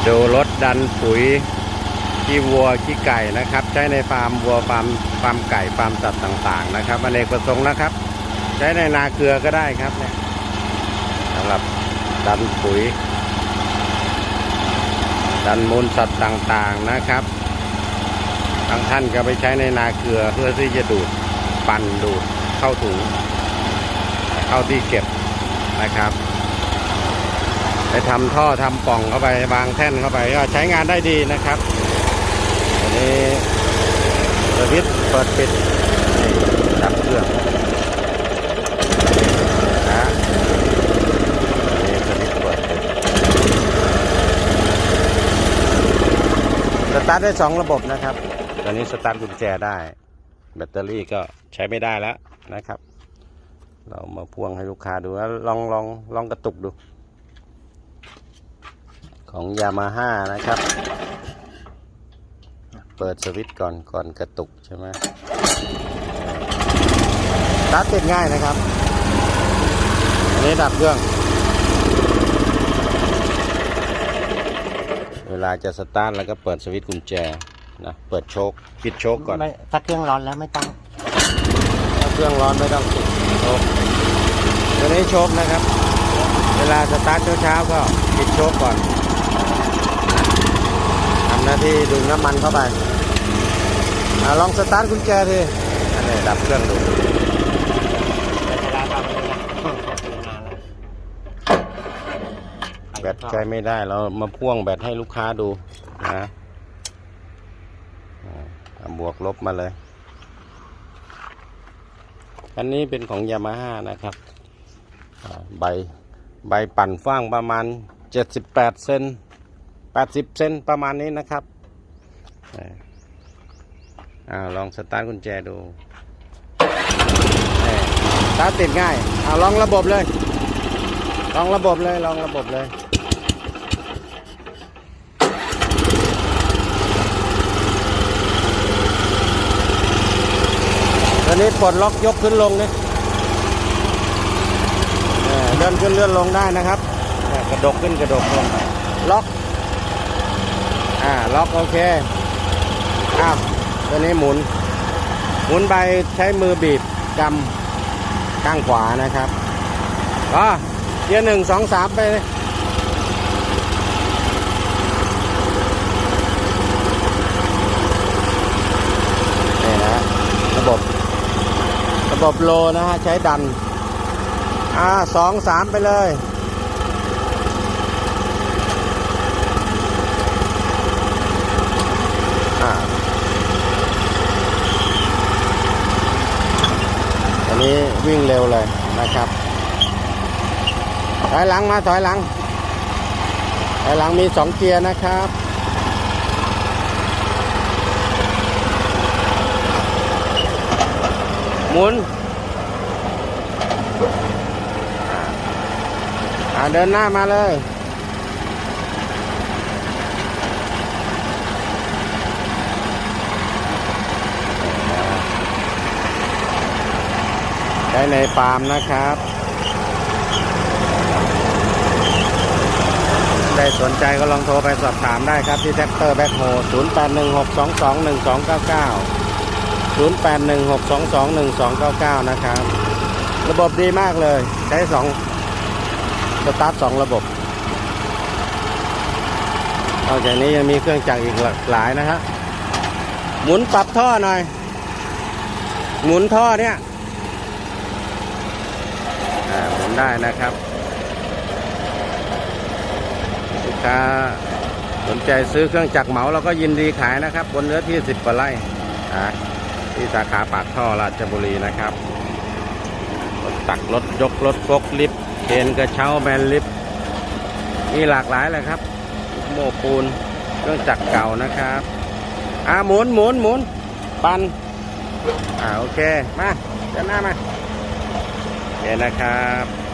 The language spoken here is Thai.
มาดูรถดันปุ๋ยขี้วัวขี้ไก่นะครับ ใช้ในฟาร์มวัวฟาร์มฟาร์มไก่ฟาร์มสัตว์ต่างๆ นะครับอเนกประสงค์นะครับ ใช้ในนาเกลือก็ได้ครับเนี่ยสำหรับดันปุ๋ย ดันมูลสัตว์ต่างๆนะครับบางท่านก็ไปใช้ในนาเกลือเพื่อที่จะดูดปั่นดูดเข้าถุงเข้าที่เก็บนะครับ ไปทำท่อทำป่องเข้าไปวางแท่นเข้าไปก็ใช้งานได้ดีนะครับอันนี้สวิตช์เปิดปิดดับเครื่องนะนี่สวิตช์เปิดปิดสตาร์ทได้สองระบบนะครับ ตอนนี้สตาร์ทกุญแจได้ แบตเตอรี่ก็ใช้ไม่ได้แล้วนะครับ เรามาพ่วงให้ลูกค้าดูแล้วลองลองลองกระตุกดู ของยามาฮ่านะครับ เปิดสวิตช์ก่อนก่อนกระตุกใช่ไหมสตาร์ทติดง่ายนะครับ อันนี้ดับเครื่อง เวลาจะสตาร์ทแล้วก็เปิดสวิตช์กุญแจนะ เปิดโชคปิดโชคก่อน ไม่ถ้าเครื่องร้อนแล้วไม่ต้อง ถ้าเครื่องร้อนไม่ต้องปิดโชคตัวนี้โชคนะครับ เวลาสตาร์ทเช้าๆก็ปิดโชคก่อน ทำหน้าที่ดึงน้ำมันเข้าไปอาลองสตาร์ทกุญแจทีอันนี้ดับเครื่องดูแต่เวลาทำเลยนะทำงานแล้วแบตใช้ไม่ได้เรามาพ่วงแบตให้ลูกค้าดูนะอ่าเอาบวกลบมาเลยอันนี้เป็นของยามาฮ่านะครับอ่าใบใบปั่นฟ้างประมาณ 78เซน80เซนประมาณนี้นะครับอ่าลองสตาร์ทกุญแจดูสตาร์ทติดง่ายเอาลองระบบเลย ลองระบบเลย ลองระบบเลยตอนนี้ปลดล็อกยกขึ้นลงนี่เออเลื่อนขึ้นเลื่อนลงได้นะครับ กระดกขึ้นกระดกลงล็อก อ่า ล็อกโอเค อ้าวตัวนี้หมุน หมุนไปใช้มือบีบกำข้างขวานะครับก็เกียร์หนึ่งสองสามไปเลยนี่นะระบบ ระบบโลนะฮะ ใช้ดัน อ่าสองสามไปเลย นี้วิ่งเร็วเลยนะครับ ถอยหลังมาถอยหลัง ถอยหลังมีสองเกียร์นะครับ หมุนอ่าเดินหน้ามาเลย ช้ในฟาร์มนะครับ ได้สนใจก็ลองโทรไปสอบถามได้ครับที่แท็กเตอร์แบ็คโฮ0 8 1 6 2 2 1 2 9 9 0 8 1 6 2 2 1 2 9 9 นะครับ ระบบดีมากเลย ใช้สองสตาร์ทสองระบบนอกจากนี้ยังมีเครื่องจักรอีกหลายนะฮะหมุนปรับท่อหน่อย หมุนท่อเนี่ย อ่าหมุน ได้นะครับ ลูกค้าสนใจซื้อเครื่องจักรเหมาเราก็ยินดีขายนะครับ บนเนื้อที่สิบกว่าไร่ที่สาขาปากท่อราชบุรีนะครับรถตักรถยกรถฟกลิฟต์เคนกระเช้าแมนลิฟต์มีหลากหลายเลยครับ โมปูนเครื่องจักรเก่านะครับอ่าหมุนหมุนหมุนปันอ่าโอเค มาเดินหน้ามาโอเคนะครับ